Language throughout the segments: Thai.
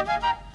ล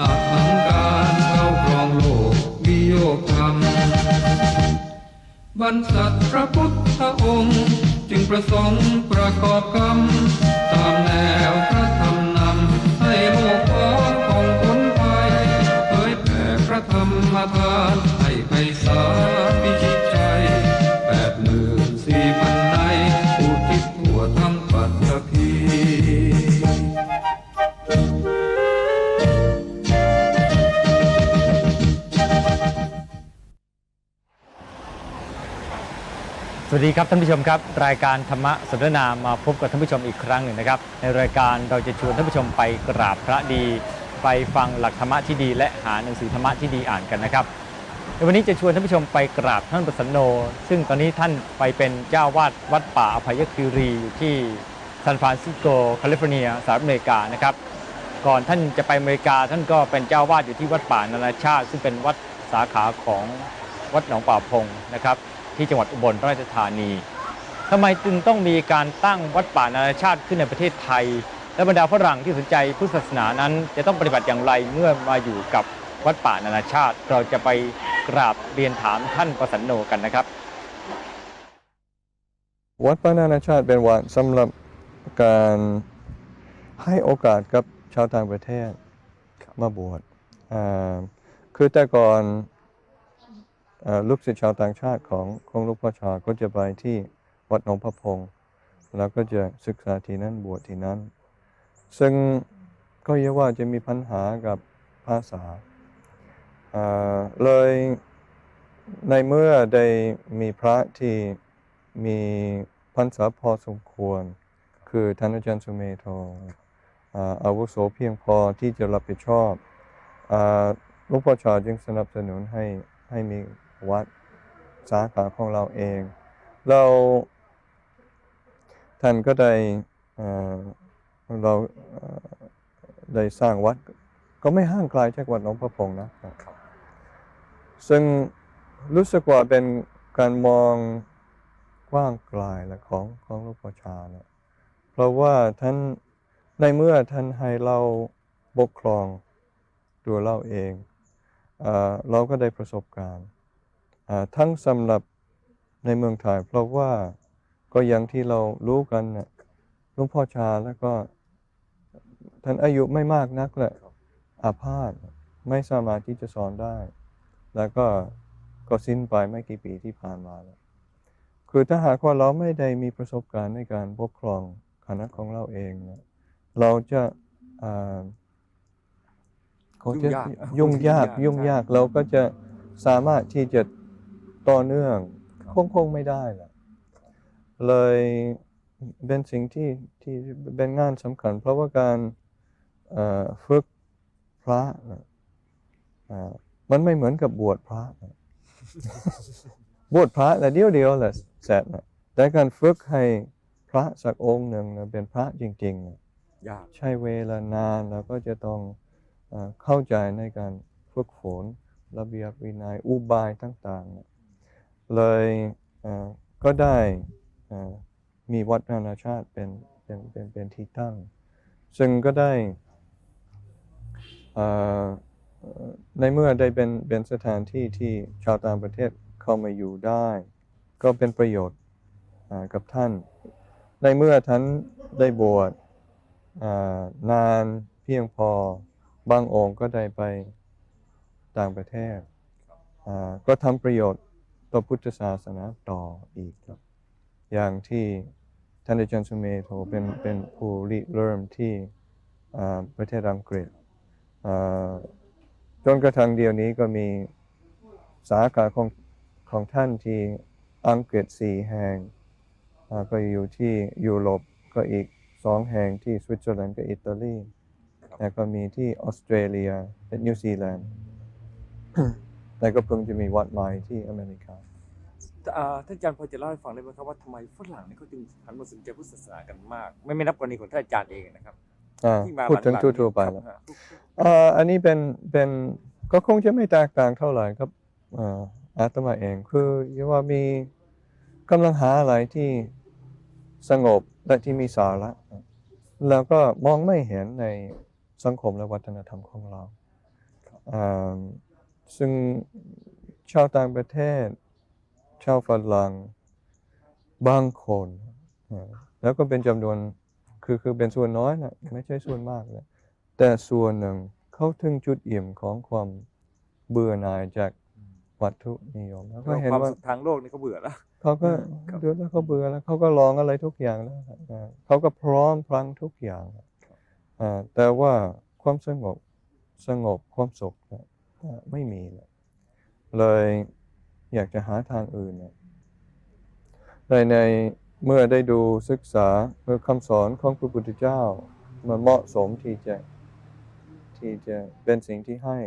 อาหังการเข้าครองโลกวิโยคธรรมบรรษัทพระพุทธองค์ จึงประสงค์ประกอบกรรม ตามแนวพระธรรมนำให้โลกพ้องของคนไปเผยแผ่พระธรรมทานให้ไปสา สวัสดีครับท่านผู้ชมครับ รายการธรรมะสนทนามาพบกับท่านผู้ชมอีกครั้งหนึ่งนะครับ ในรายการเราจะชวนท่านผู้ชมไปกราบพระดี ไปฟังหลักธรรมะที่ดี และหาหนังสือธรรมะที่ดีอ่านกันนะครับในวันนี้จะชวนท่านผู้ชมไปกราบท่านประสันโน ซึ่งตอนนี้ท่านไปเป็นเจ้าวาดวัดป่าอภัยคีรีอยู่ที่ซานฟรานซิสโกแคลิฟอร์เนียสหรัฐอเมริกานะครับก่อนท่านจะไปอเมริกาท่านก็เป็นเจ้าวาดอยู่ที่วัดป่านานาชาติ ซึ่งเป็นวัดสาขาของวัดหนองป่าพงนะครับ ที่จังหวัดอุบลราชธานีทำไมจึงต้องมีการตั้งวัดป่านานาชาติขึ้นในประเทศไทย และบรรดาฝรั่งที่สนใจพุทธศาสนานั้น จะต้องปฏิบัติอย่างไรเมื่อมาอยู่กับวัดป่านานาชาติ เราจะไปกราบเรียนถามท่านประสันโนกันนะครับ วัดพระนานาชาติเป็นวัดสำหรับการให้โอกาสกับชาวต่างประเทศมาบวชคือแต่ก่อน ลูกศิษย์ชาวต่างชาติของของหลูกพ่อชาก็จะไปที่วัดหนองพระพงแล้วก็จะศึกษาที่นั้นบวชที่นั้น ซึ่งก็เยาว่าจะมีปัญหากับภาษา เลยในเมื่อได้มีพระที่มีพรรษาพอสมควร คือท่านอาจารย์สุเมโทอาอาวุโสเพียงพอที่จะรับผิดชอบอลูกพ่อชาจึงสนับสนุนให้ให้มี วัดสาขาของเราเอง เราท่านก็ได้เราได้สร้างวัดก็ไม่ห่างไกลจากวัดหนองพระพงนะครับ ซึ่งรู้สึกว่าเป็นการมองกว้างไกลและของของหลูกพ่อชาเนี่ยเพราะว่าท่านในเมื่อท่านให้เราปกครองตัวเราเองเอเราก็ได้ประสบการณ์ ทั้งสำหรับในเมืองไทยเพราะว่าก็อย่างที่เรารู้กันเนี่ยหลวงพ่อชาแล้วก็ท่านอายุไม่มากนักแหละอาพาธไม่สามารถที่จะสอนได้ แล้วก็ก็สิ้นไปไม่กี่ปีที่ผ่านมาแล้วคือถ้าหากว่าเราไม่ได้มีประสบการณ์ในการปกครองคณะของเราเองเนี่ยเราจะอ่าเขาจะยุ่งยากยุ่งยากยุ่ยุ่งงยายากกเราก็จะสามารถที่จะ ต่อเนื่องครับคงคงไม่ได้ละเลยเป็นสิ่งที่ที่เป็นงานสำคัญ เพราะว่าการเอ่อฝึกพระเนี่ยอ่ามันไม่เหมือนกับบวชพระนะบวชพระแต่เดียวเดียวแหละเสร็จนะแต่การฝึกให้พระสักองค์หนึ่งนะเป็นพระจริงๆนะยากใช้เวลานานแล้วก็จะต้องเออเข้าใจในการฝึกฝนระเบียบวินัยอุบายต่างๆนะ เลยก็ได้มีวัดนานาชาติเป็นเป็นเป็นเป็นที่ตั้ง ซึ่งก็ได้ในเมื่อได้เป็นเป็นสถานที่ที่ชาวต่างประเทศเข้ามาอยู่ได้ ก็เป็นประโยชน์กับท่าน ในเมื่อท่านได้บวชนานเพียงพอบางองค์ก็ได้ไปต่างประเทศก็ทำประโยชน์ ต่อพุทธศาสนาต่ออีกครับ อย่างที่ท่านอาจารย์สุเมโทเป็นเป็นผู้ริเริ่มที่ประเทศอังกฤษจนกระทั่งเดียวนี้ก็มีสาขาของของท่านที่อังกฤษสี่แห่งก็อยู่ที่ยุโรปก็อีกสองแห่งที่สวิตเซอร์แลนด์กับอิตาลีแล้วก็มีที่ออสเตรเลียและนิวซีแลนด์ แล้วก็เพิ่งจะมีวัดใหม่ที่อเมริกาอ่าท่านอาจารย์พอจะเล่าให้ฟังได้ไหมครับว่าทำไมฝรั่งนี่เขาจึงหันมาสนใจพุทธศาสนากันมาก ไม่ไม่นับกรณีของท่านอาจารย์เองนะครับอ่าที่มาพูดถึงหลัๆทั่วๆไปครับแล้วฮะอ่าอันนี้เป็นเป็นก็คงจะไม่แตกต่างเท่าไหร่ครับอ่าอาตมาเองคือว่ามีกำลังหาอะไรที่สงบและที่มีสาระแล้วก็มองไม่เห็นในสังคมและวัฒนธรรมของเราอ่า ซึ่งชาวต่างประเทศ ชาวฝรั่งบางคนอ่าแล้วก็เป็นจำนวนคือคือเป็นส่วนน้อยนะไม่ใช่ส่วนมากเลยแต่ส่วนหนึ่งเขาถึงจุดอิ่มของความเบื่อหน่ายจากวัตถุนิยมแล้วก็เห็นความว่าสุขทางโลกนี่เขาเบื่อแล้วเขาก็ครับเดือดแล้วเขาเบื่อแล้วเขาก็ลองอะไรทุกอย่างแล้วครับอ่าเขาก็พร้อมพลังทุกอย่างอ่าแต่ว่าความสงบสงบความสุขเนี่ยอ่า ไม่มีเลยเลยอยากจะหาทางอื่นเนี่ยในในเมื่อได้ดูศึกษาเมื่อคำสอนของพระพุทธเจ้า มันเหมาะสมที่จะที่จะเป็นสิ่งที่ให้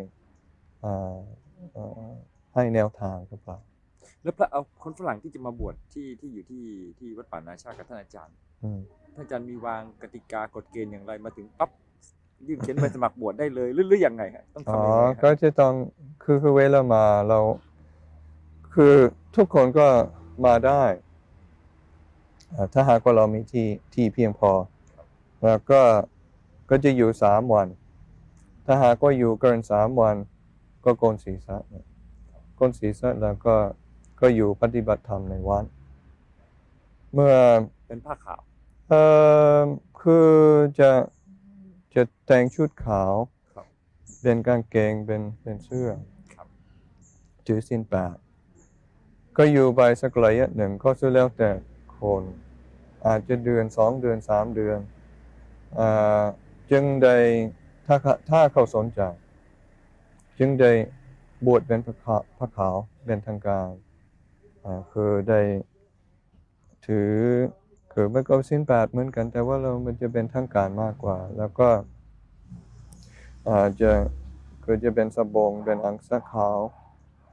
อ่าอ่าให้แนวทางกับเราแล้วพระเอาคนฝรั่งที่จะมาบวชที่ที่อยู่ที่ที่วัดป่านาชาติกับท่านอาจารย์อืมท่านอาจารย์มีวางกติกากฎเกณฑ์อย่างไรมาถึงปั๊บ ยื่นเขียนใบสมัครบวชได้เลยหรือหรือยังไงฮะต้องอ๋อทำยังไงฮะก็จะต้องคือคือเวลามาเรา คือทุกคนก็มาได้อ่าถ้าหากว่าเรามีที่ที่เพียงพอ แล้วก็ก็จะอยู่สามวัน ถ้าหากว่าอยู่เกินสามวัน ก็โกนศีรษะโกนศีรษะแล้วก็ก็อยู่ปฏิบัติธรรมในวัดเมื่อ เป็นผ้าขาว เอ่อคือจะ จะแต่งชุดขาวครับเป็นกางเกงเป็นเป็นเสื้อครับถือสินแปดก็อยู่ไปสักระยะหนึ่งก็สุดแล้วแต่คน อาจจะเดือนสองเดือนสามเดือนอ่าจึงได้ถ้าเขาถ้าเขาสนใจ จึงได้บวชเป็นพระขาวพระขาวเป็นทางการอ่าคือได้ถือ คือมันก็สิ้นแปดเหมือนกัน แต่ว่าเรามันจะเป็นทางการมากกว่า แล้วก็อาจจะคือจะเป็นสบงเป็นอังสะขาว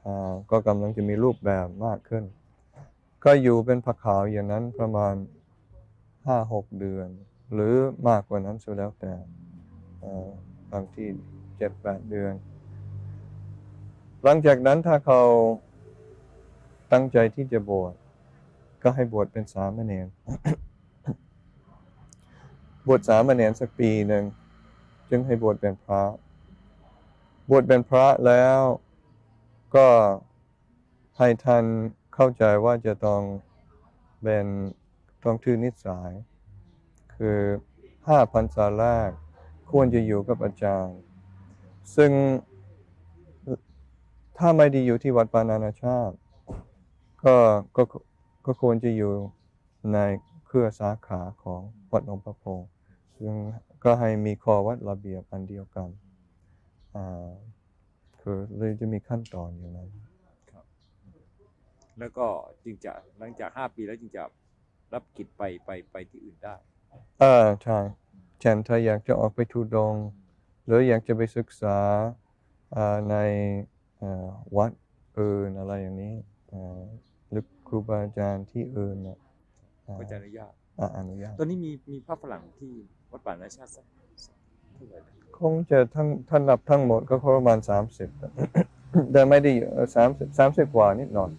อ่าก็กำลังจะมีรูปแบบมากขึ้น ก็อยู่เป็นพระขาวอย่างนั้นประมาณห้าหกเดือน หรือมากกว่านั้นสุดแล้วแต่อ่าบางที่เจ็ดแปดเดือน หลังจากนั้นถ้าเขาตั้งใจที่จะบวช ก็ให้บวชเป็นสามเณรบวชสามเณรสักปีหนึ่งจึงให้บวชเป็นพระ บวชเป็นพระแล้วก็ให้ท่านเข้าใจว่าจะต้องเป็นต้องถือนิสัย คือห้าพรรษาแรกควรจะอยู่กับอาจารย์ ซึ่งถ้าไม่ได้อยู่ที่วัดปานานาชาติ ก็ก็ ก็ควรจะอยู่ในเครือสาขาของวัดหนองประพงซึ่งก็ให้มีข้อวัดระเบียบอันเดียวกันอ่าคือเลยจะมีขั้นตอนอยู่นั้นแล้วก็จึงจะหลังจากห้าปีแล้วจึงจะรับกิจไปไปไปที่อื่นได้เออใช่เช่นถ้าอยากจะออกไปทุดงค์หรืออยากจะไปศึกษาอ่าในอ่าวัดอื่นอะไรอย่างนี้อ่าห รือครูบาอาจารย์ที่อื่นน่ะอ่าก็จะอนุญาตอ่าอนุญาตตอนนี้มีมีพระฝรั่งที่วัดป่านาชาติสักสักเท่าไหร่นะคงจะทั้งท่านนับทั้งหมดก็ประมาณสามสิบแต่ไม่ได้สามสามสิบกว่านิดหน่อย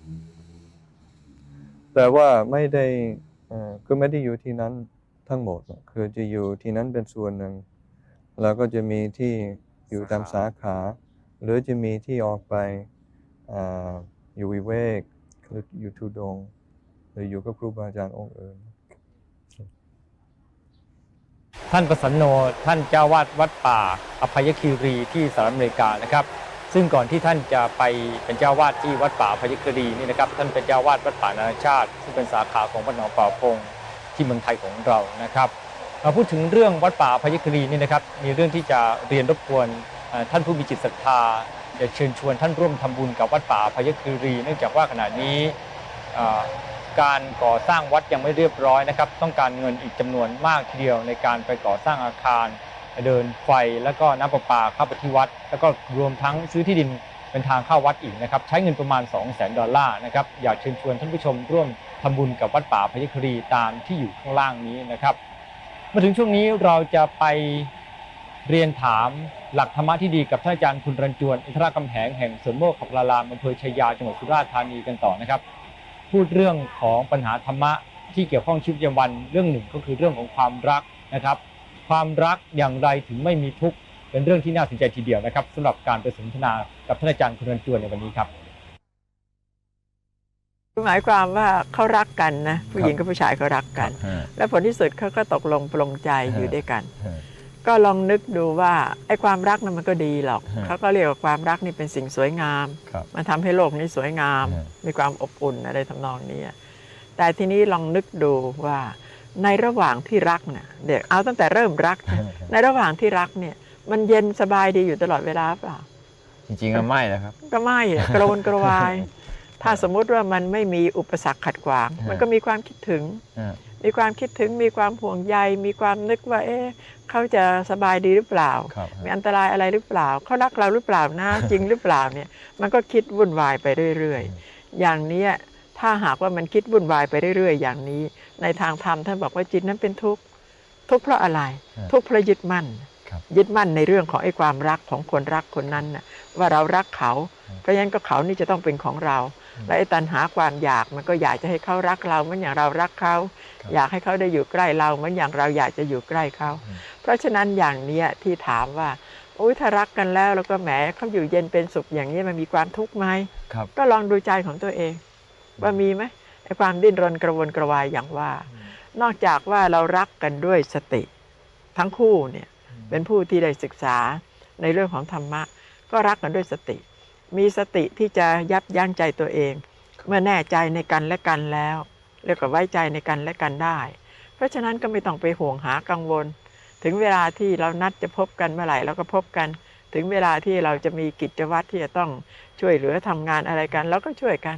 แต่ว่าไม่ได้เอ่อคือไม่ได้อยู่ที่นั้นทั้งหมดน่ะคือจะอยู่ที่นั้นเป็นส่วนหนึ่ง แล้วก็จะมีที่อยู่ตามสาขา หรือจะมีที่ออกไปอ่าอยู่วิเวก หรืออยู่ทุดง หรืออยู่กับครูบาอาจารย์องค์อื่น ท่านประสันโนท่านเจ้าวาดวัดป่า อภัยคีรีที่สหรัฐอเมริกานะครับ ซึ่งก่อนที่ท่านจะไปเป็นเจ้าวาดที่วัดป่าอภัยคีรีนี่นะครับ ท่านเป็นเจ้าวาดวัดป่านานาชาติ ซึ่งเป็นสาขาของวัดหนองป่าพงที่เมืองไทยของเรานะครับมาพูดถึงเรื่องวัดป่าอภัยคีรีนี่นะครับมีเรื่องที่จะเรียนรบกวนท่านผู้มีจิตศรัทธา จะเชิญชวนท่านร่วมทำบุญกับวัดป่าพยคฆ์รี เนื่องจากว่าขณะนี้การก่อสร้างวัดยังไม่เรียบร้อยนะครับ ต้องการเงินอีกจำนวนมากทีเดียวในการไปก่อสร้างอาคารเดินไฟแล้วก็น้ำประปาเข้าไปที่วัด แล้วก็รวมทั้งซื้อที่ดินเป็นทางเข้าวัดอีกนะครับ ใช้เงินประมาณ 2 0 0 0 0 0ดอลลาร์นะครับ อยากเชิญชวนท่านผู้ชมร่วมทำบุญกับวัดป่าพยคฆรีตามที่อยู่ข้างล่างนี้นะครับ มาถึงช่วงนี้เราจะไปเรียนถาม หลักธรรมะที่ดีกับท่านอาจารย์คุณรันจวนอินทรากำแหงแห่งสวนโมกขบลารามอำเภอชัยยาจังหวัดสุราษฎร์ธานีกันต่อนะครับ พูดเรื่องของปัญหาธรรมะที่เกี่ยวข้องชีวิตประจำวันเรื่องหนึ่งก็คือเรื่องของความรักนะครับ ความรักอย่างไรถึงไม่มีทุกข์เป็นเรื่องที่น่าสนใจทีเดียวนะครับสำหรับการไปสนทนากับท่านอาจารย์คุณรันจวนในวันนี้ครับหมายความว่าเขารักกันนะผู้หญิงกับผู้ชายเขารักกัน และผลที่สุดเขาก็ตกลงปลงใจอยู่ด้วยกัน ก็ลองนึกดูว่าไอ้ความรักนั้นมันก็ดีหรอกฮะเขาก็เรียกว่าความรักนี่เป็นสิ่งสวยงาม ครับมันทำให้โลกนี้สวยงาม ฮะ มีความอบอุ่นอะไรทำนองนี้แต่ทีนี้ลองนึกดูว่า ในระหว่างที่รักเนี่ยเด็กเอาตั้งแต่เริ่มรักนะในระหว่างที่รักเนี่ย มันเย็นสบายดีอยู่ตลอดเวลาเปล่า จริงๆก็ไม่นะครับ ก็ไม่อะ กระวนกระวาย ถ้าสมมุติว่ามันไม่มีอุปสรรคขัดขวาง ฮะ มันก็มีความคิดถึง ฮะ มีความคิดถึงมีความห่วงใย มีความนึกว่า เอ๊ะเขาจะสบายดีหรือเปล่า ครับ มีอันตรายอะไรหรือเปล่า เขารักเราหรือเปล่านะ จริงหรือเปล่าเนี่ย มันก็คิดวุ่นวายไปเรื่อยๆ อย่างเนี้ยถ้าหากว่ามันคิดวุ่นวายไปเรื่อยๆ อย่างนี้ ในทางธรรมท่านบอกว่าจิตนั้นเป็นทุกข์ ทุกข์เพราะอะไรทุกข์เพราะยึดมั่น ครับยึดมั่นในเรื่องของไอ้ความรักของคนรักคนนั้นน่ะว่าเรารักเขา เพราะฉะนั้นก็เขานี่จะต้องเป็นของเรา และไอ้ตัณหาความอยากมันก็อยากจะให้เขารักเราเหมือนอย่างเรารักเขาครับอยากให้เขาได้อยู่ใกล้เราเหมือนอย่างเราอยากจะอยู่ใกล้เขาอืมเพราะฉะนั้นอย่างเนี้ยที่ถามว่าอุ้ยถ้ารักกันแล้วแล้วก็แหมเขาอยู่เย็นเป็นสุขอย่างนี้มันมีความทุกข์ไหมครับก็ลองดูใจของตัวเอง ว่ามีไหมไอ้ความดิ้นรนกระวนกระวายอย่างว่า นอกจากว่าเรารักกันด้วยสติ ทั้งคู่เนี่ยเป็นผู้ที่ได้ศึกษาในเรื่องของธรรมะ ก็รักกันด้วยสติ มีสติที่จะยับยั้งใจตัวเอง เมื่อแน่ใจในกันและกันแล้วเรียกว่าไว้ใจในกันและกันได้ เพราะฉะนั้นก็ไม่ต้องไปห่วงหากังวล ถึงเวลาที่เรานัดจะพบกันเมื่อไหร่เราก็พบกัน ถึงเวลาที่เราจะมีกิจวัตรที่จะต้องช่วยเหลือทำงานอะไรกันเราก็ช่วยกัน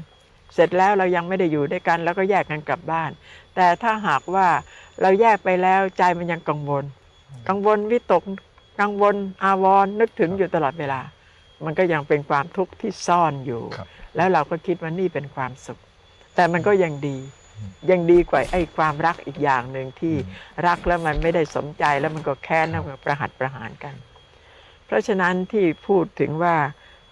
เสร็จแล้วเรายังไม่ได้อยู่ด้วยกันแล้วก็แยกกันกลับบ้าน แต่ถ้าหากว่าเราแยกไปแล้วใจมันยังกังวล กังวลวิตกกังวลอาวรณ์นึกถึงอยู่ตลอดเวลา มันก็ยังเป็นความทุกข์ที่ซ่อนอยู่ครับแล้วเราก็คิดว่านี่เป็นความสุข แต่มันก็ยังดี ยังดีกว่าไอ้ความรักอีกอย่างหนึ่งที่รักแล้วมันไม่ได้สมใจแล้วมันก็แค้นแล้วมันก็ประหัตประหารกัน เพราะฉะนั้นที่พูดถึงว่า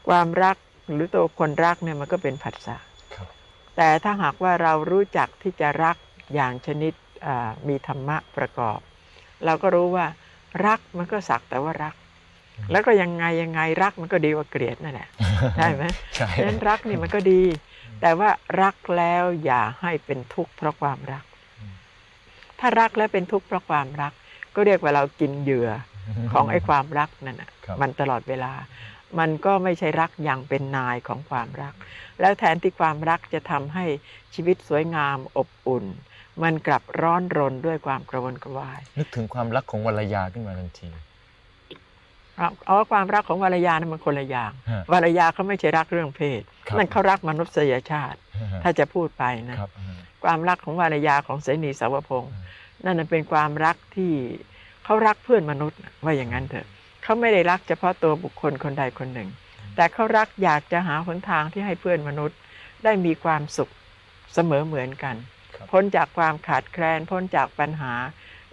ความรักหรือตัวคนรักเนี่ยมันก็เป็นผัสสะครับแต่ถ้าหากว่าเรารู้จักที่จะรักอย่างชนิดอ่ามีธรรมะประกอบ เราก็รู้ว่ารักมันก็สักแต่ว่ารัก แล้วก็ยังไงยังไงรักมันก็ดีกว่าเกลียดนั่นแหละใช่ไหมใช่ฉะนั้นรักนี่มันก็ดี แต่ว่ารักแล้วอย่าให้เป็นทุกข์เพราะความรัก ถ้ารักแล้วเป็นทุกข์เพราะความรัก ก็เรียกว่าเรากินเหยื่อของไอ้ความรักนั่นน่ะครับมันตลอดเวลา มันก็ไม่ใช่รักอย่างเป็นนายของความรัก แล้วแทนที่ความรักจะทำให้ชีวิตสวยงามอบอุ่น มันกลับร้อนรนด้วยความกระวนกระวาย นึกถึงความรักของวรรยาขึ้นมาทันที เอาว่าความรักของวรยานะมันคนละอย่างฮะวรยาเขาไม่ใช่รักเรื่องเพศครับนั่นเขารักมนุษยชาติ ถ้าจะพูดไปนะครับความรักของวรรยาของเสนีสาวพงศ์อืมนั่นนะเป็นความรักที่เขารักเพื่อนมนุษย์น่ะว่าอย่างนั้นเถอะเขาไม่ได้รักเฉพาะตัวบุคคลคนใดคนหนึ่ง แต่เขารักอยากจะหาหนทางที่ให้เพื่อนมนุษย์ ได้มีความสุขเสมอเหมือนกันครับพ้นจากความขาดแคลนพ้นจากปัญหา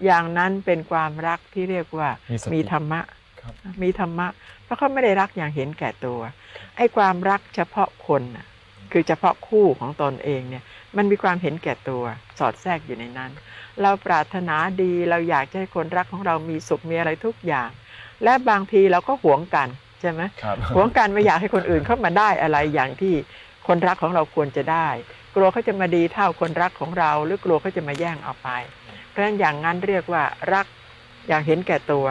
อย่างนั้นเป็นความรักที่เรียกว่ามีสติมีธรรมะครับ มีธรรมะ เพราะเขาไม่ได้รักอย่างเห็นแก่ตัว ไอ้ความรักเฉพาะคนน่ะคือเฉพาะคู่ของตนเองเนี่ย มันมีความเห็นแก่ตัว สอดแทรกอยู่ในนั้น เราปรารถนาดีเราอยากจะให้คนรักของเรามีสุขมีอะไรทุกอย่าง และบางทีเราก็หวงกันใช่ไหมครับหวงกันไม่อยากให้คนอื่นเข้ามาได้อะไรอย่างที่คนรักของเราควรจะได้ กลัวเขาจะมาดีเท่าคนรักของเรา หรือกลัวเขาจะมาแย่งเอาไป เพราะฉะนั้นอย่างนั้นเรียกว่ารักอย่างเห็นแก่ตัว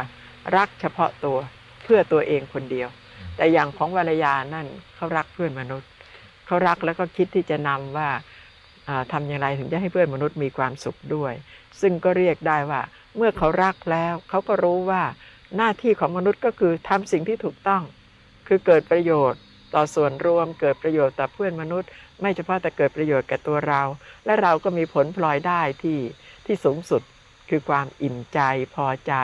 รักเฉพาะตัวเพื่อตัวเองคนเดียว แต่อย่างของวรยานั่นเขารักเพื่อนมนุษย์เขารักแล้วก็คิดที่จะนำว่าอ่าทำอย่างไรถึงจะให้เพื่อนมนุษย์มีความสุขด้วย ซึ่งก็เรียกได้ว่า เมื่อเขารักแล้วเขาก็รู้ว่าหน้าที่ของมนุษย์ก็คือทำสิ่งที่ถูกต้อง คือเกิดประโยชน์ต่อส่วนรวมเกิดประโยชน์ต่อเพื่อนมนุษย์ ไม่เฉพาะแต่เกิดประโยชน์แก่ตัวเรา และเราก็มีผลพลอยได้ที่ที่สูงสุดคือความอิ่มใจพอใจ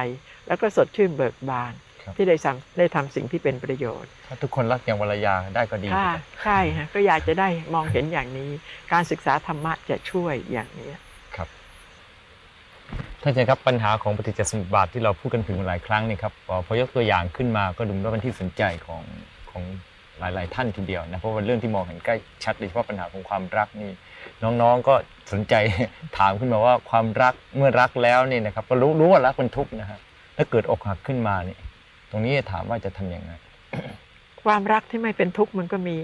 แล้วก็สดชื่นเบิกบานครับที่ได้ทำได้ทำสิ่งที่เป็นประโยชน์ ถ้าทุกคนรักอย่างวรยาได้ก็ดีค่ะครับใช่ฮะก็อยากจะได้มองเห็นอย่างนี้ การศึกษาธรรมะจะช่วยอย่างนี้ครับท่านอาจารย์ครับปัญหาของปฏิจจสมุปบาทที่เราพูดกันถึงหลายครั้งนี่ครับพอพอยกตัวอย่างขึ้นมาก็ดูว่าเป็นที่สนใจของของหลาย ๆ ท่านทีเดียวนะเพราะว่าเป็นเรื่องที่มองเห็นใกล้ชัดโดยเฉพาะปัญหาของความรักนี่น้องๆก็สนใจถามขึ้นมาว่าความรักเมื่อรักแล้วนี่นะครับก็รู้รู้ว่ารักเป็นทุกข์นะครับ ถ้าเกิดอกหักขึ้นมานี่ตรงนี้ถามว่าจะทำยังไง ความรักที่ไม่เป็นทุกข์มันก็มี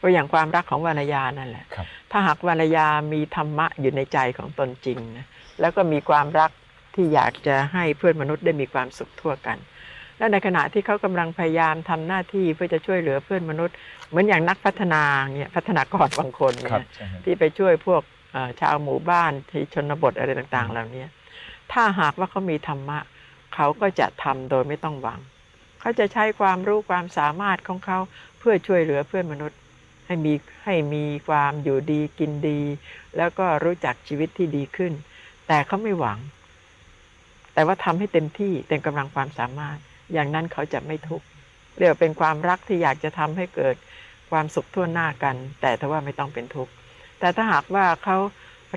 ตัวอย่างความรักของวรรณยานั่นแหละ ครับ ถ้าหากวรรณยามีธรรมะอยู่ในใจของตนจริงนะแล้วก็มีความรักที่อยากจะให้เพื่อนมนุษย์ได้มีความสุขทั่วกัน และในขณะที่เขากำลังพยายามทำหน้าที่เพื่อจะช่วยเหลือเพื่อนมนุษย์ เหมือนอย่างนักพัฒนาเนี่ยพัฒนากรบางคนครับเนี่ยใช่ครับ ที่ไปช่วยพวกเอ่อชาวหมู่บ้านที่ชนบทอะไรต่างๆ เหล่านี้ถ้าหากว่าเขามีธรรมะ เขาก็จะทำโดยไม่ต้องหวัง เขาจะใช้ความรู้ความสามารถของเขาเพื่อช่วยเหลือเพื่อนมนุษย์ ให้มีให้มีความอยู่ดีกินดี แล้วก็รู้จักชีวิตที่ดีขึ้น แต่เขาไม่หวัง แต่ว่าทำให้เต็มที่เต็มกำลังความสามารถ อย่างนั้นเขาจะไม่ทุกข์เรียกว่าเป็นความรักที่อยากจะทำให้เกิดความสุขทั่วหน้ากัน แต่ถ้าว่าไม่ต้องเป็นทุกข์แต่ถ้าหากว่าเขา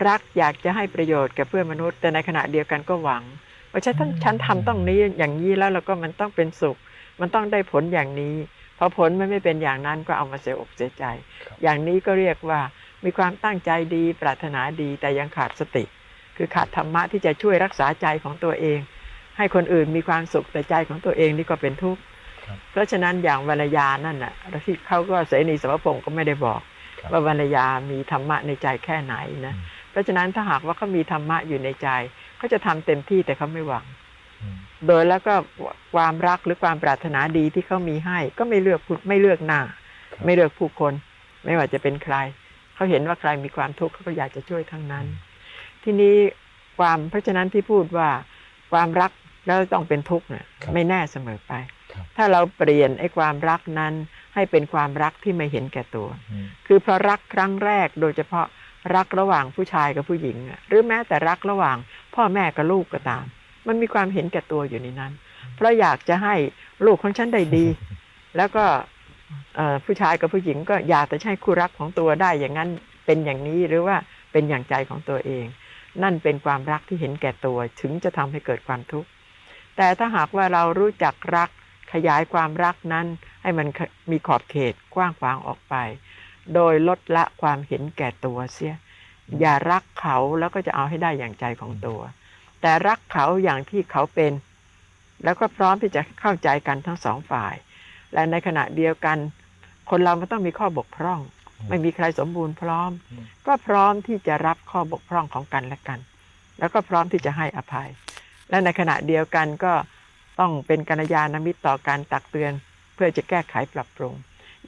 รักอยากจะให้ประโยชน์แก่เพื่อนมนุษย์ แต่ในขณะเดียวกันก็หวัง ฉันต้องฉันทำต้องนี้อย่างนี้แล้วแล้วก็มันต้องเป็นสุข มันต้องได้ผลอย่างนี้พอผลมันไม่เป็นอย่างนั้นก็เอามาเสียอกเสียใจครับอย่างนี้ก็เรียกว่ามีความตั้งใจดีปรารถนาดีแต่ยังขาดสติ คือขาดธรรมะที่จะช่วยรักษาใจของตัวเอง ให้คนอื่นมีความสุขแต่ใจของตัวเองนี่ก็เป็นทุกข์ครับเพราะฉะนั้นอย่างวรรณยานั่นน่ะที่เขาก็เสนีสมพงศ์ก็ไม่ได้บอกครับว่าวรรณยามีธรรมะในใจแค่ไหนนะอืมเพราะฉะนั้นถ้าหากว่าเขามีธรรมะอยู่ในใจ เขาจะทำเต็มที่แต่เขาไม่หวังอืมโดยแล้วก็ความรักหรือความปรารถนาดีที่เขามีให้ ก็ไม่เลือกผู้ไม่เลือกหน้าครับไม่เลือกผู้คน ไม่ว่าจะเป็นใคร เขาเห็นว่าใครมีความทุกข์เขาก็อยากจะช่วยทั้งนั้น ทีนี้ความเพราะฉะนั้นที่พูดว่าความรักแล้วต้องเป็นทุกข์เนี่ยครับไม่แน่เสมอไปครับถ้าเราเปลี่ยนไอ้ความรักนั้นให้เป็นความรักที่ไม่เห็นแก่ตัวอืมคือเพราะรักครั้งแรกโดยเฉพาะ รักระหว่างผู้ชายกับผู้หญิง หรือแม้แต่รักระหว่างพ่อแม่กับลูกก็ตาม มันมีความเห็นแก่ตัวอยู่ในนั้น เพราะอยากจะให้ลูกของฉันได้ดี แล้วก็ผู้ชายกับผู้หญิงก็อยากจะให้คู่รักของตัวได้อย่างนั้นเป็นอย่างนี้หรือว่าเป็นอย่างใจของตัวเอง นั่นเป็นความรักที่เห็นแก่ตัวถึงจะทำให้เกิดความทุกข์แต่ถ้าหากว่าเรารู้จักรักขยายความรักนั้น ให้มันมีขอบเขตกว้างขวางออกไป โดยลดละความเห็นแก่ตัวเสีย อย่ารักเขาแล้วก็จะเอาให้ได้อย่างใจของตัว แต่รักเขาอย่างที่เขาเป็น แล้วก็พร้อมที่จะเข้าใจกันทั้งสองฝ่าย และในขณะเดียวกัน คนเรามันต้องมีข้อบกพร่อง ไม่มีใครสมบูรณ์พร้อมอืมก็พร้อมที่จะรับข้อบกพร่องของกันและกัน แล้วก็พร้อมที่จะให้อภัย และในขณะเดียวกันก็ต้องเป็นกัลยาณมิตรต่อการตักเตือน เพื่อจะแก้ไขปรับปรุง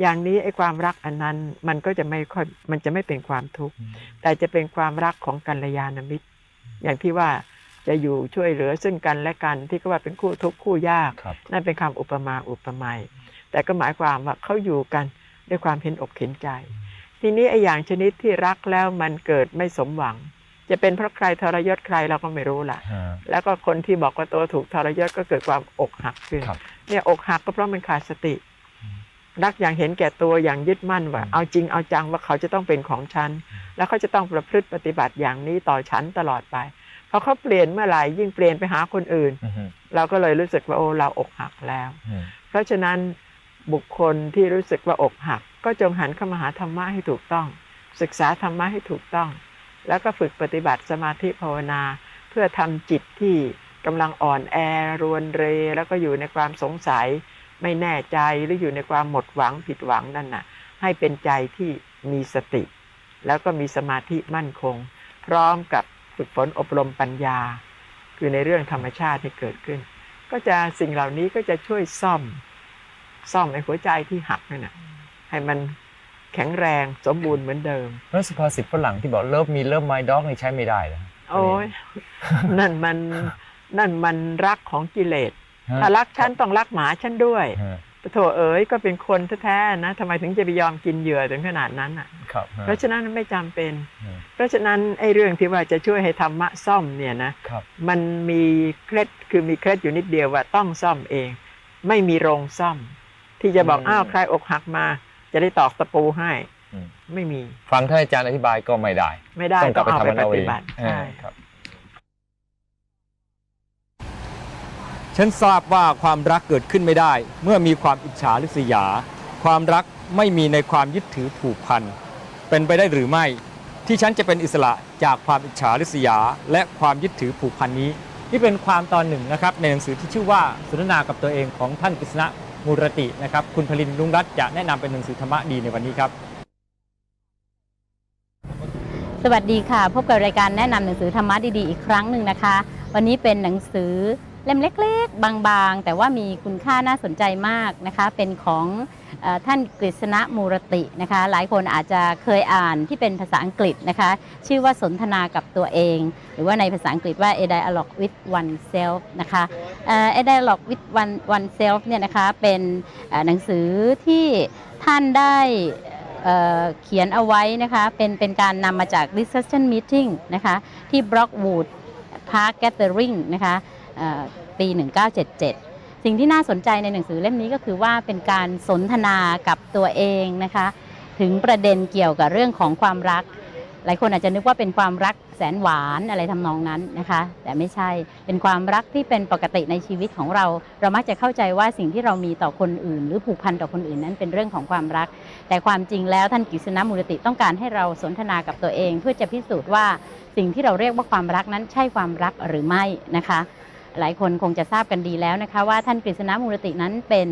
อย่างนี้ไอ้ความรักอันนั้นมันก็จะไม่ค่อยมันจะไม่เป็นความทุกข์แต่จะเป็นความรักของกัลยาณมิตร อย่างที่ว่าจะอยู่ช่วยเหลือซึ่งกันและกันที่ก็ว่าเป็นคู่ทุกข์คู่ยากครับนั่นเป็นคำอุปมาอุปไมยแต่ก็หมายความว่าเขาอยู่กันด้วยความเห็นอกเห็นใจ ทีนี้ไอ้อย่างชนิดที่รักแล้วมันเกิดไม่สมหวัง จะเป็นเพราะใครทรยศใครเราก็ไม่รู้ล่ะฮะแล้วก็คนที่บอกว่าตัวถูกทรยศก็เกิดความอกหักขึ้นครับเนี่ยอกหักก็เพราะมันขาดสติ รักอย่างเห็นแก่ตัวอย่างยึดมั่นว่าอืมเอาจริงเอาจังว่าเขาจะต้องเป็นของฉัน แล้วเขาจะต้องประพฤติปฏิบัติอย่างนี้ต่อฉันตลอดไปพอเขาเปลี่ยนเมื่อไหร่ยิ่งเปลี่ยนไปหาคนอื่นอือฮึเราก็เลยรู้สึกว่าโอ้เราอกหักแล้วอืมเพราะฉะนั้นบุคคลที่รู้สึกว่าอกหัก ก็จงหันเข้ามาหาธรรมะให้ถูกต้อง ศึกษาธรรมะให้ถูกต้อง แล้วก็ฝึกปฏิบัติสมาธิภาวนา เพื่อทำจิตที่กำลังอ่อนแอรวนเร แล้วก็อยู่ในความสงสัย ไม่แน่ใจหรืออยู่ในความหมดหวังผิดหวังนั่นน่ะ ให้เป็นใจที่มีสติ แล้วก็มีสมาธิมั่นคง พร้อมกับฝึกฝนอบรมปัญญา คือในเรื่องธรรมชาติที่เกิดขึ้น ก็จะสิ่งเหล่านี้ก็จะช่วยซ่อม ซ่อมไอ้หัวใจที่หักนั่นน่ะให้มันแข็งแรงสมบูรณ์เหมือนเดิมเพราะสุภาษิตฝรั่งที่บอกเลิฟมีเลิฟไมด็อกนี่ใช้ไม่ได้นะโอ้ยนั่นมันนั่นมันรักของกิเลสฮะ ถ้ารักฉันต้องรักหมาฉันด้วยฮะโถเอ๋ยก็เป็นคนแท้ๆนะทำไมถึงจะไปยอมกินเหยื่อถึงขนาดนั้นอะครับฮะเพราะฉะนั้นไม่จำเป็นฮะเพราะฉะนั้นไอ้เรื่องที่ว่าจะช่วยให้ธรรมะซ่อมเนี่ยนะครับมันมีเคล็ดคือมีเคล็ดอยู่นิดเดียวว่าต้องซ่อมเอง ไม่มีโรงซ่อม ที่จะบอกอืมอ้าวใครอกหักมา จะได้ตอกตะปูให้อืมไม่มี ฟังท่านอาจารย์อธิบายก็ไม่ได้ ไม่ได้ต้องกลับไปเอาทำไปมันปเอาเอฏิงบัติเออใช่ครับ ฉันทราบว่าความรักเกิดขึ้นไม่ได้ เมื่อมีความอิจฉาหริษยา ความรักไม่มีในความยึดถือผูกพัน เป็นไปได้หรือไม่ ที่ฉันจะเป็นอิสระจากความอิจฉาริษยา และความยึดถือผูกพันนี้ นี่เป็นความตอนหนึ่งนะครับในหนังสือที่ชื่อว่าสนทนากับตัวเองของท่านกฤษณะมูรตินะครับ คุณพลินลุงรัตจะแนะนำเป็นหนังสือธรรมะดีในวันนี้ครับสวัสดีค่ะ พบกับรายการแนะนำหนังสือธรรมะดีๆอีกครั้งหนึ่งนะคะ วันนี้เป็นหนังสือ เล่มเล็กๆ บางๆ แต่ว่ามีคุณค่าน่าสนใจมากนะคะ เป็นของอท่านกฤษณะมูรตินะคะ หลายคนอาจจะเคยอ่านที่เป็นภาษาอังกฤษนะคะ ชื่อว่าสนทนากับตัวเอง หรือว่าในภาษาอังกฤษว่า a dialogue with oneself นะคะเอ่อ a dialogue with one oneself เนี่ยนะคะเป็นหนังสือที่ท่านได้เเขียนเอาไว้นะคะ เป็นเป็นการนำมาจาก discussion meeting นะคะ ที่ Brockwood Park Gathering นะคะ ปี 1977 สิ่งที่น่าสนใจในหนังสือเล่มนี้ก็คือว่าเป็นการสนทนากับตัวเองนะคะ ถึงประเด็นเกี่ยวกับเรื่องของความรัก หลายคนอาจจะนึกว่าเป็นความรักแสนหวานอะไรทำนองนั้นนะคะ แต่ไม่ใช่เป็นความรักที่เป็นปกติในชีวิตของเรา เรามักจะเข้าใจว่าสิ่งที่เรามีต่อคนอื่น หรือผูกพันต่อคนอื่นนั้นเป็นเรื่องของความรัก แต่ความจริงแล้วท่านกฤษณมูลติต้องการให้เราสนทนากับตัวเอง เพื่อจะพิสูจน์ว่าสิ่งที่เราเรียกว่าความรักนั้นใช่ความรักหรือไม่นะคะ หลายคนคงจะทราบกันดีแล้วนะคะ ว่าท่านกฤษณมูลตินั้นเป็น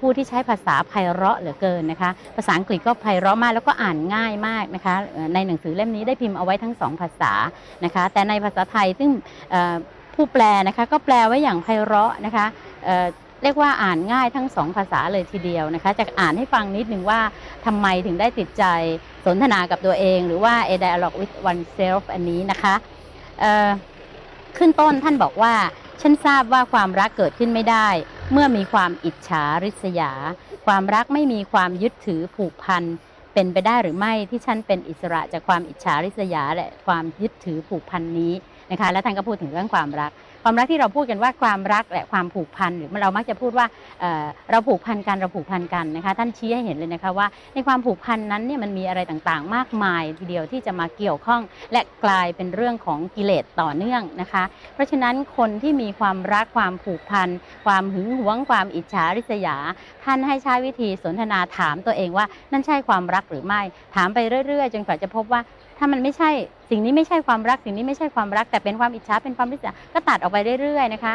ผู้ที่ใช้ภาษาไพเราะเหลือเกินนะคะ ภาษาอังกฤษก็ไพเราะมากแล้วก็อ่านง่ายมากนะคะ ในหนังสือเล่มนี้ได้พิมพ์เอาไว้ทั้งสองภาษานะคะ แต่ในภาษาไทยซึ่งผู้แปลนะคะก็แปลไว้อย่างไพเราะนะคะเรียกว่าอ่านง่ายทั้งสองภาษาเลยทีเดียวนะคะ จะอ่านให้ฟังนิดนึงว่าทำไมถึงได้ติดใจสนทนากับตัวเอง หรือว่า a dialogue with oneself อันนี้นะคะขึ้นต้นท่านบอกว่า ฉันทราบว่าความรักเกิดขึ้นไม่ได้ เมื่อมีความอิจฉาริษยา ความรักไม่มีความยึดถือผูกพันเป็นไปได้หรือไม่ที่ฉันเป็นอิสระจากความอิจฉาริษยาและความยึดถือผูกพันนี้ นะคะและท่านก็พูดถึงเรื่องความรัก ความรักที่เราพูดกันว่าความรักและความผูกพันหรือเรามักจะพูดว่าเเราผูกพันกันเราผูกพันกันนะคะ ท่านชี้ให้เห็นเลยนะคะว่าในความผูกพันนั้นเนี่ยมันมีอะไรต่างๆ มากมายทีเดียวที่จะมาเกี่ยวข้อง และกลายเป็นเรื่องของกิเลสต่อเนื่องนะคะ เพราะฉะนั้นคนที่มีความรักความผูกพัน ความหึงหวงความอิจฉาริษยา ท่านให้ใช้วิธีสนทนาถามตัวเองว่านั่นใช่ความรักหรือไม่ ถามไปเรื่อยๆ จนกว่าจะพบว่า ถ้ามันไม่ใช่สิ่งนี้ไม่ใช่ความรัก สิ่งนี้ไม่ใช่ความรัก แต่เป็นความอิจฉาเป็นความริษยาก็ตัดออกไปเรื่อยๆนะคะ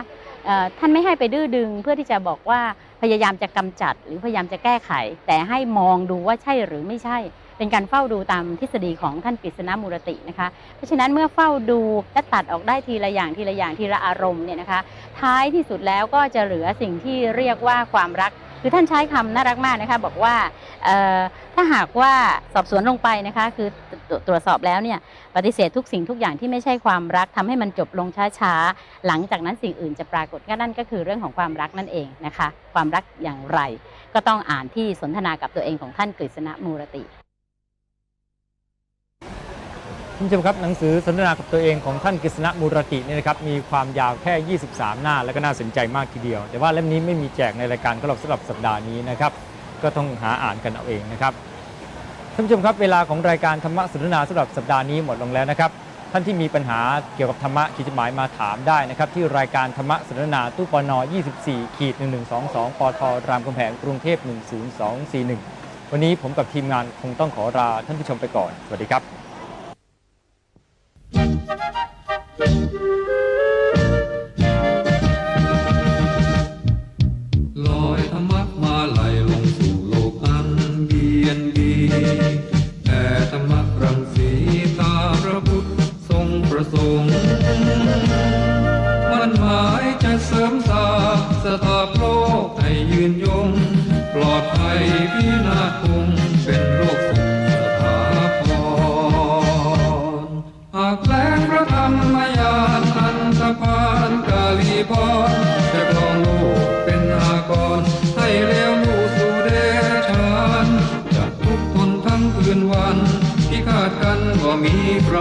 ท่านไม่ให้ไปดื้อดึงเพื่อที่จะบอกว่าพยายามจะกำจัดหรือพยายามจะแก้ไข แต่ให้มองดูว่าใช่หรือไม่ใช่ เป็นการเฝ้าดูตามทฤษฎีของท่านกฤษณมูรตินะคะ เพราะฉะนั้นเมื่อเฝ้าดูและตัดออกได้ทีละอย่างทีละอย่างทีละอารมณ์เนี่ยนะคะ ท้ายที่สุดแล้วก็จะเหลือสิ่งที่เรียกว่าความรัก คือท่านใช้คำน่ารักมากนะคะบอกว่าถ้าหากว่าสอบสวนลงไปนะคะ คือตรวจสอบแล้วเนี่ยปฏิเสธทุกสิ่งทุกอย่างที่ไม่ใช่ความรักทำให้มันจบลงช้าๆ หลังจากนั้นสิ่งอื่นจะปรากฏก็นั่นก็คือเรื่องของความรักนั่นเองนะคะ ความรักอย่างไร ก็ต้องอ่านที่สนทนากับตัวเองของท่านกฤษณมูรติ คุณผู้ชมครับหนังสือสนทนากับตัวเองของท่านกฤษณะมูรติเนี่ยนะครับมีความยาวแค่ 23 หน้า แล้วก็น่าสนใจมากทีเดียว แต่ว่าเล่มนี้ไม่มีแจกในรายการของเราสำหรับสัปดาห์นี้นะครับก็ต้องหาอ่านกันเอาเองนะครับท่านผู้ชมครับเวลาของรายการธรรมะสนทนาสำหรับสัปดาห์นี้หมดลงแล้วนะครับท่านที่มีปัญหาเกี่ยวกับธรรมะขีดจดหมายมาถามได้นะครับ ที่รายการธรรมะสนทนาตู้ปน 24 ขีด 1122 ปทรามคำแหงกรุงเทพ 10241 วันนี้ผมกับทีมงานคงต้องขอลาท่านผู้ชมไปก่อน สวัสดีครับ Thank you.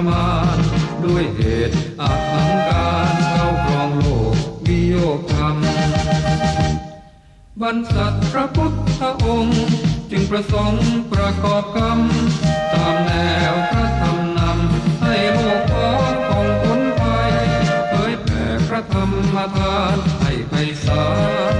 มาณ ด้วยเหตุอาหังการเข้าครองโลกวิโยกธรรมบรรษัทพระพุทธองค์ จึงประสงค์ประกอบกรรม ตามแนวพระธรรมนำให้โลกพ้องของคนไปเผยแผ่พระธรรมทานให้ไพศาล